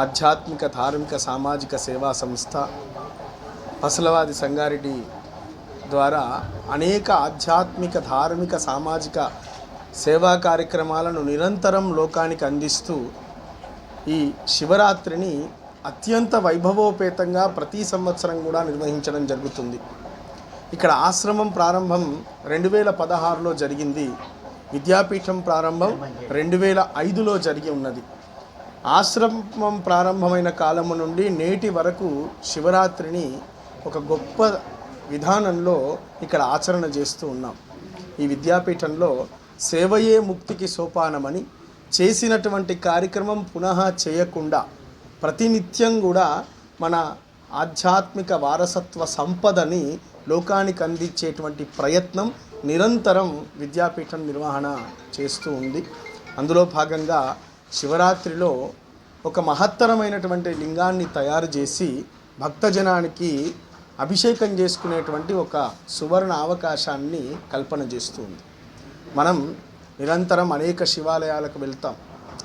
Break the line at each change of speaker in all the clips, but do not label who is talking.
ఆధ్యాత్మిక ధార్మిక సామాజిక సేవా సంస్థ పసలవాది సంగారెడ్డి ద్వారా అనేక ఆధ్యాత్మిక ధార్మిక సామాజిక సేవా కార్యక్రమాలను నిరంతరం లోకానికి అందిస్తూ ఈ శివరాత్రిని అత్యంత వైభవోపేతంగా ప్రతి సంవత్సరం కూడా నిర్వహించడం జరుగుతుంది. ఇక్కడ ఆశ్రమం ప్రారంభం రెండు వేల పదహారులో జరిగింది. విద్యాపీఠం ప్రారంభం రెండు వేల ఐదులో జరిగి ఉన్నది. ఆశ్రమం ప్రారంభమైన కాలము నుండి నేటి వరకు శివరాత్రిని ఒక గొప్ప విధానంలో ఇక్కడ ఆచరణ చేస్తూ ఉన్నాం. ఈ విద్యాపీఠంలో సేవయే ముక్తికి సోపానమని చేసినటువంటి కార్యక్రమం పునః చేయకుండా ప్రతినిత్యం కూడా మన ఆధ్యాత్మిక వారసత్వ సంపదని లోకానికి అందించేటువంటి ప్రయత్నం నిరంతరం విద్యాపీఠం నిర్వహణ చేస్తూ ఉంది. అందులో భాగంగా శివరాత్రిలో ఒక మహత్తరమైనటువంటి లింగాన్ని తయారు చేసి భక్తజనానికి అభిషేకం చేసుకునేటువంటి ఒక సువర్ణ అవకాశాన్ని కల్పన చేస్తుంది. మనం నిరంతరం అనేక శివాలయాలకు వెళ్తాం.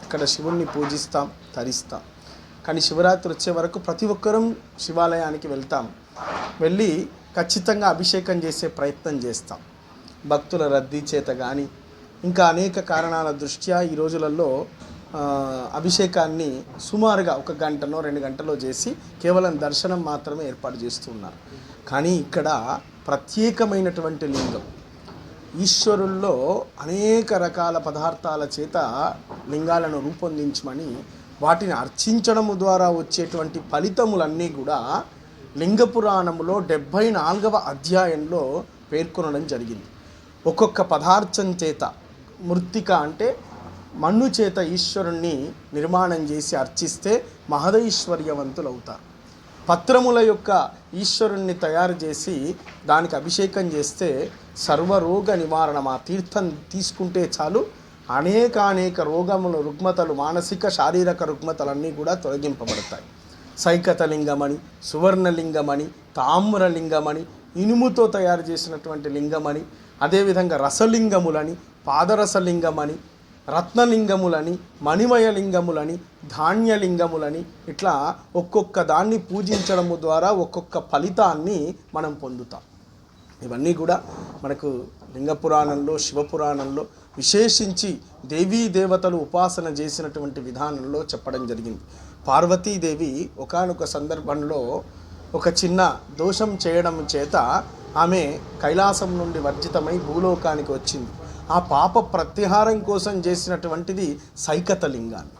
ఇక్కడ శివుణ్ణి పూజిస్తాం తరిస్తాం. కానీ శివరాత్రి వచ్చే వరకు ప్రతి ఒక్కరం శివాలయానికి వెళ్తాం. వెళ్ళి ఖచ్చితంగా అభిషేకం చేసే ప్రయత్నం చేస్తాం. భక్తుల రద్దీ చేత కానీ ఇంకా అనేక కారణాల దృష్ట్యా ఈ రోజులలో అభిషేకాన్ని సుమారుగా ఒక గంటనో రెండు గంటలో చేసి కేవలం దర్శనం మాత్రమే ఏర్పాటు చేస్తున్నారు. కానీ ఇక్కడ ప్రత్యేకమైనటువంటి లింగం. ఈశ్వరుల్లో అనేక రకాల పదార్థాల చేత లింగాలను రూపొందించమని వాటిని అర్చించడము ద్వారా వచ్చేటువంటి ఫలితములన్నీ కూడా లింగ పురాణములో డెబ్భై నాలుగవ అధ్యాయంలో పేర్కొనడం జరిగింది. ఒక్కొక్క పదార్థం చేత మృత్తిక అంటే మన్ను చేత ఈశ్వరుణ్ణి నిర్మాణం చేసి అర్చిస్తే మహదైశ్వర్యవంతులు అవుతారు పత్రముల యొక్క ఈశ్వరుణ్ణి తయారు చేసి దానికి అభిషేకం చేస్తే సర్వరోగ నివారణ మా తీర్థం తీసుకుంటే చాలు. అనేకానేక రోగములు రుగ్మతలు మానసిక శారీరక రుగ్మతలన్నీ కూడా తొలగింపబడతాయి. సైకతలింగమని సువర్ణలింగమని తామ్రలింగమని ఇనుముతో తయారు చేసినటువంటి లింగమని అదేవిధంగా రసలింగములని పాదరసలింగమని రత్నలింగములని మణిమయలింగములని ధాన్యలింగములని ఇట్లా ఒక్కొక్క దాన్ని పూజించడము ద్వారా ఒక్కొక్క ఫలితాన్ని మనం పొందుతాం. ఇవన్నీ కూడా మనకు లింగపురాణంలో శివపురాణంలో విశేషించి దేవీ దేవతలు ఉపాసన చేసినటువంటి విధానంలో చెప్పడం జరిగింది. పార్వతీదేవి ఒకానొక సందర్భంలో ఒక చిన్న దోషం చేయడం చేత ఆమె కైలాసం నుండి వర్జితమై భూలోకానికి వచ్చింది. ఆ పాప ప్రత్యహారం కోసం చేసినటువంటిది సైకతలింగాన్ని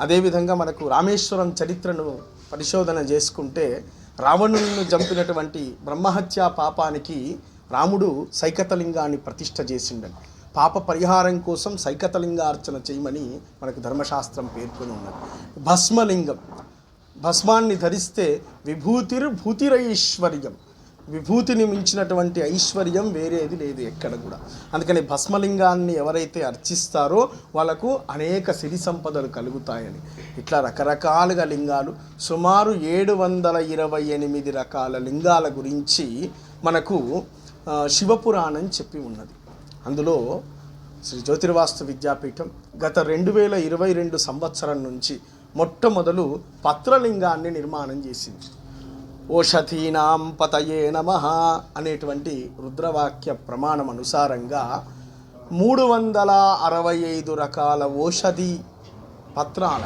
అదేవిధంగా మనకు రామేశ్వరం చరిత్రను పరిశోధన చేసుకుంటే రావణులను చంపినటువంటి బ్రహ్మహత్య పాపానికి రాముడు సైకతలింగాన్ని ప్రతిష్ఠ చేసిండని పాప పరిహారం కోసం సైకతలింగార్చన చేయమని మనకు ధర్మశాస్త్రం పేర్కొని ఉన్నది. భస్మలింగం. భస్మాన్ని ధరిస్తే విభూతిర్ భూతిరైశ్వర్యం విభూతిని మించినటువంటి ఐశ్వర్యం వేరేది లేదు ఎక్కడ కూడా. అందుకని భస్మలింగాన్ని ఎవరైతే అర్చిస్తారో వాళ్ళకు అనేక సిరి సంపదలు కలుగుతాయని. ఇట్లా రకరకాలుగా లింగాలు సుమారు ఏడు వందల ఇరవై ఎనిమిది రకాల లింగాల గురించి మనకు శివపురాణం చెప్పి ఉన్నది. అందులో శ్రీ జ్యోతిర్వాస్తు విద్యాపీఠం గత రెండు వేల ఇరవై రెండు సంవత్సరం నుంచి మొట్టమొదలు పత్రలింగాన్ని నిర్మాణం చేసింది. ఓషధీనాం పతయే నమ అనేటువంటి రుద్రవాక్య ప్రమాణం అనుసారంగా మూడు వందల అరవై ఐదు రకాల ఓషధి పత్రాల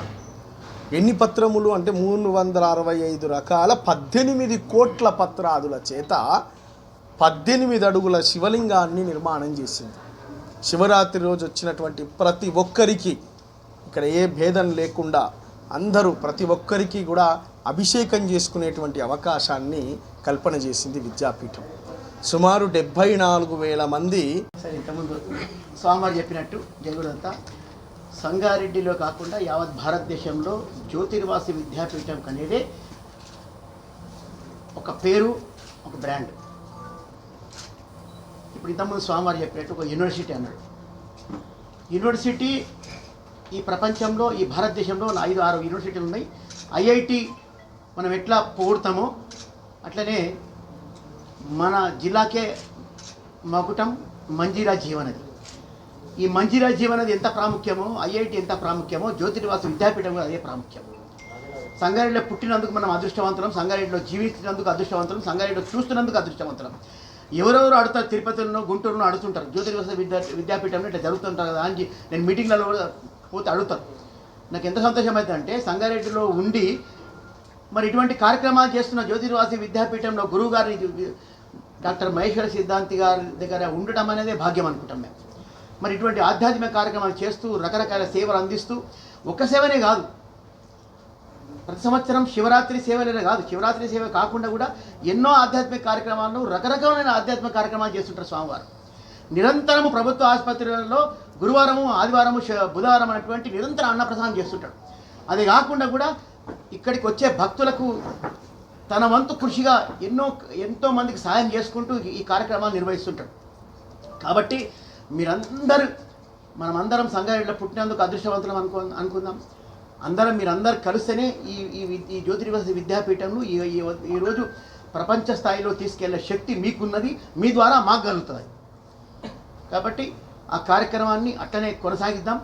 ఎన్ని పత్రములు అంటే మూడు వందల అరవై ఐదు రకాల పద్దెనిమిది కోట్ల పత్రాదుల చేత పద్దెనిమిది అడుగుల శివలింగాన్ని నిర్మాణం చేసింది. శివరాత్రి రోజు వచ్చినటువంటి ప్రతి ఒక్కరికి ఇక్కడ ఏ భేదం లేకుండా అందరూ ప్రతి ఒక్కరికి కూడా అభిషేకం చేసుకునేటువంటి అవకాశాన్ని కల్పన చేసింది విద్యాపీఠం. సుమారు డెబ్భై నాలుగు వేల మంది
సరే ఇంతకుముందు స్వామివారు చెప్పినట్టు జరుగుదంతా. సంగారెడ్డిలో కాకుండా యావత్ భారతదేశంలో జ్యోతిర్వాసి విద్యాపీఠం అనేది ఒక పేరు ఒక బ్రాండ్. ఇప్పుడు ఇంతకుముందు స్వామివారు చెప్పినట్టు ఒక యూనివర్సిటీ అన్నాడు. యూనివర్సిటీ ఈ ప్రపంచంలో ఈ భారతదేశంలో ఐదు ఆరు యూనివర్సిటీలు ఉన్నాయి. ఐఐటి మనం ఎట్లా పొగుడతామో అట్లనే మన జిల్లాకే మకుటం మంజీరా జీవనది. ఈ మంజీరా జీవనది ఎంత ప్రాముఖ్యమో ఐఐటి ఎంత ప్రాముఖ్యమో జ్యోతిర్వాసు విద్యాపీఠం కూడా అదే ప్రాముఖ్యం. సంగారెడ్డిలో పుట్టినందుకు మనం అదృష్టవంతులం సంగారెడ్డిలో జీవించినందుకు అదృష్టవంతులం సంగారెడ్డిలో చూస్తున్నందుకు అదృష్టవంతులం. ఎవరెవరు అడుగుతారు తిరుపతిలో గుంటూరులో అడుగుతుంటారు జ్యోతిర్వాస విద్యా విద్యాపీఠంలో ఇట్లా జరుగుతుంటారు కదా అని నేను మీటింగ్లలో కూడా పోతే అడుగుతాను నాకు ఎంత సంతోషం అవుతుంది అంటే సంగారెడ్డిలో ఉండి మరి ఇటువంటి కార్యక్రమాలు చేస్తున్న జ్యోతిర్వాసి విద్యాపీఠంలో గురువు గారిని డాక్టర్ మహేశ్వర సిద్ధాంతి గారి దగ్గర ఉండటం అనేది భాగ్యం అనుకుంటాం మేము. మరి ఇటువంటి ఆధ్యాత్మిక కార్యక్రమాలు చేస్తూ రకరకాల సేవలు అందిస్తూ ఒక్క సేవనే కాదు. ప్రతి సంవత్సరం శివరాత్రి సేవలనే కాదు. శివరాత్రి సేవ కాకుండా కూడా ఎన్నో ఆధ్యాత్మిక కార్యక్రమాలను రకరకమైన ఆధ్యాత్మిక కార్యక్రమాలు చేస్తుంటారు స్వామివారు. నిరంతరము ప్రభుత్వ ఆసుపత్రులలో గురువారము ఆదివారము బుధవారం అనేటువంటి నిరంతరం అన్నప్రసాదం చేస్తుంటాడు అది కాకుండా కూడా ఇక్కడికి వచ్చే భక్తులకు తన వంతు కృషిగా ఎన్నో ఎంతో మందికి సాయం చేసుకుంటూ ఈ కార్యక్రమాలు నిర్వహిస్తుంటాడు కాబట్టి మీరందరూ మనమందరం సంగారెడ్డిలో పుట్టినందుకు అదృష్టవంతులం అనుకో అనుకుందాం. అందరం మీరందరూ కలిస్తేనే ఈ ఈ ఈ జ్యోతిర్వసతి విద్యాపీఠంను ఈ ఈ- ఈరోజు ప్రపంచ స్థాయిలో తీసుకెళ్ళే శక్తి మీకున్నది మీ ద్వారా మాకు కలుగుతుంది. కాబట్టి ఆ కార్యక్రమాన్ని అట్లనే కొనసాగిద్దాం.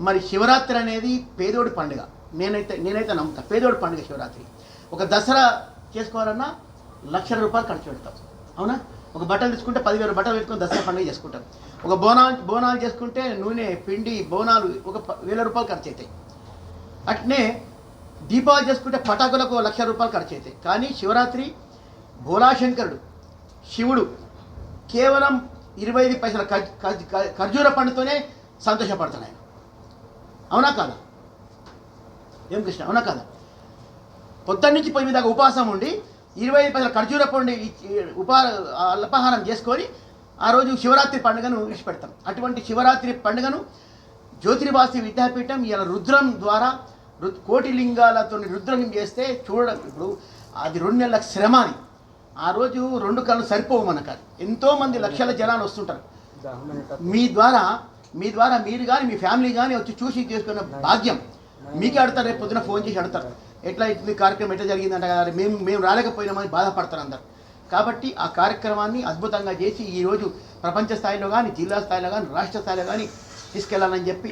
మరి శివరాత్రి అనేది పేదోడి పండుగ. నేనైతే నేనైతే నమ్ముతా. పేదోడి పండుగ శివరాత్రి. ఒక దసరా చేసుకోవాలన్నా లక్ష రూపాయలు ఖర్చు పెడతాం. అవునా? ఒక బట్టలు తీసుకుంటే పదివేల బట్టలు పెట్టుకుని దసరా పండుగ చేసుకుంటాం. ఒక బోనాలు బోనాలు చేసుకుంటే నూనె పిండి బోనాలు ఒక వేల రూపాయలు ఖర్చు అవుతాయి అట్నే దీపావళి చేసుకుంటే పటాకులకు లక్ష రూపాయలు ఖర్చు అవుతాయి కానీ శివరాత్రి భోలాశంకరుడు శివుడు కేవలం ఇరవై ఐదు పైసల ఖర్జూర పండుతోనే సంతోషపడతాడు ఆయన. అవునా కాదా? ఏం కృష్ణ అవునా కాదా? పొద్దున్న నుంచి పొయ్యి దాకా ఉపవాసం ఉండి ఇరవై ఐదు పైసల ఖర్జూర పండు ఉపా అల్పాహారం చేసుకొని ఆ రోజు శివరాత్రి పండుగను విడిచిపెడతాం. అటువంటి శివరాత్రి పండుగను జ్యోతిర్వాసి విద్యాపీఠం ఇలా రుద్రం ద్వారా రు కోటి లింగాలతో రుద్రం చేస్తే చూడడం ఇప్పుడు అది రెండు నెలల శ్రమ అది ఆ రోజు రెండు కళ్ళు సరిపోవు మనకు అది ఎంతోమంది లక్షల జనాలు వస్తుంటారు. మీ ద్వారా మీ ద్వారా మీరు కానీ మీ ఫ్యామిలీ కానీ వచ్చి చూసి చేసుకున్న భాగ్యం. మీకే అడతారు రేపు పొద్దున ఫోన్ చేసి అడతారు ఎట్లా ఇట్లా కార్యక్రమం ఎట్లా జరిగిందంట కదా మేము మేము రాలేకపోయినామని బాధపడతారు అందరు. కాబట్టి ఆ కార్యక్రమాన్ని అద్భుతంగా చేసి ఈరోజు ప్రపంచ స్థాయిలో కానీ జిల్లా స్థాయిలో కానీ రాష్ట్ర స్థాయిలో కానీ తీసుకెళ్ళాలని చెప్పి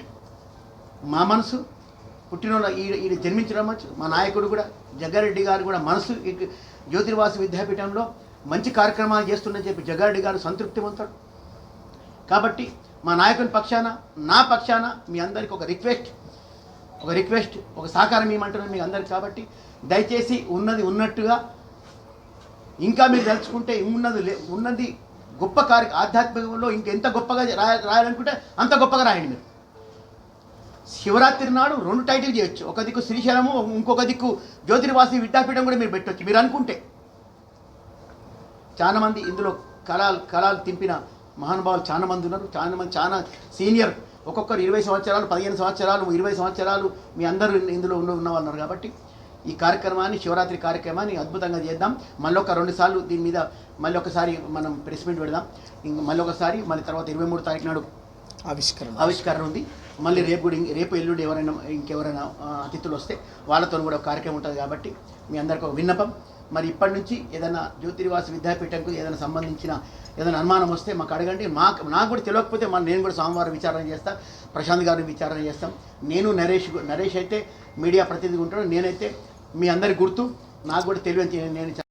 మా మనసు పుట్టినోళ్ళ ఈ ఈ జన్మించడం మా నాయకుడు కూడా జగ్గారెడ్డి గారు కూడా మనసు జ్యోతిర్వాసు విద్యాపీఠంలో మంచి కార్యక్రమాలు చేస్తుందని చెప్పి జగ్గారెడ్డి గారు సంతృప్తి పొందుతాడు కాబట్టి మా నాయకుని పక్షాన నా పక్షాన మీ అందరికి ఒక రిక్వెస్ట్. ఒక రిక్వెస్ట్ ఒక సహకారం ఇవ్వమంటున్నాను మీ అందరికి కాబట్టి దయచేసి ఉన్నది ఉన్నట్టుగా ఇంకా మీరు తెలుసుకుంటే ఉన్నది లే- ఉన్నది గొప్ప కార్య ఆధ్యాత్మికంలో ఇంకెంత గొప్పగా రాయ రాయాలనుకుంటే అంత గొప్పగా రాయండి మీరు. శివరాత్రి నాడు రెండు టైటిల్ చేయొచ్చు. ఒక దిక్కు శ్రీశైలము ఇంకొక దిక్కు జ్యోతిర్వాసి విద్యాపీఠం కూడా మీరు పెట్టొచ్చు. మీరు అనుకుంటే. చాలామంది ఇందులో కళాలు కళలు తింపిన మహానుభావులు చాలా మంది ఉన్నారు. చాలా మంది చాలా సీనియర్ ఒక్కొక్కరు ఇరవై సంవత్సరాలు పదిహేను సంవత్సరాలు ఇరవై సంవత్సరాలు మీ అందరూ ఇందులో ఉన్న ఉన్న వాళ్ళు ఉన్నారు కాబట్టి ఈ కార్యక్రమాన్ని శివరాత్రి కార్యక్రమాన్ని అద్భుతంగా చేద్దాం. మళ్ళీ ఒక రెండు సార్లు దీని మీద మళ్ళీ ఒకసారి మనం ప్రెస్ మీట్ పెడదాం. ఇంక మళ్ళీ ఒకసారి మళ్ళీ తర్వాత ఇరవై మూడు తారీఖు నాడు
ఆవిష్కరణ.
ఆవిష్కరణ ఉంది. మళ్ళీ రేపు కూడా రేపు ఎల్లుండి ఎవరైనా ఇంకెవరైనా అతిథులు వస్తే వాళ్ళతో కూడా ఒక కార్యక్రమం ఉంటుంది కాబట్టి మీ అందరికి ఒక విన్నపం. మరి ఇప్పటి నుంచి ఏదైనా జ్యోతిర్వాస విద్యాపీఠంకు ఏదైనా సంబంధించిన ఏదైనా అనుమానం వస్తే మాకు అడగండి. మాకు నాకు కూడా తెలియకపోతే మన నేను కూడా సోమవారం విచారణ చేస్తా ప్రశాంత్ గారిని విచారణ చేస్తాం. నేను నరేష్ నరేష్ అయితే మీడియా ప్రతినిధి ఉంటాడు నేనైతే మీ అందరి గుర్తు నాకు కూడా తెలియని నేను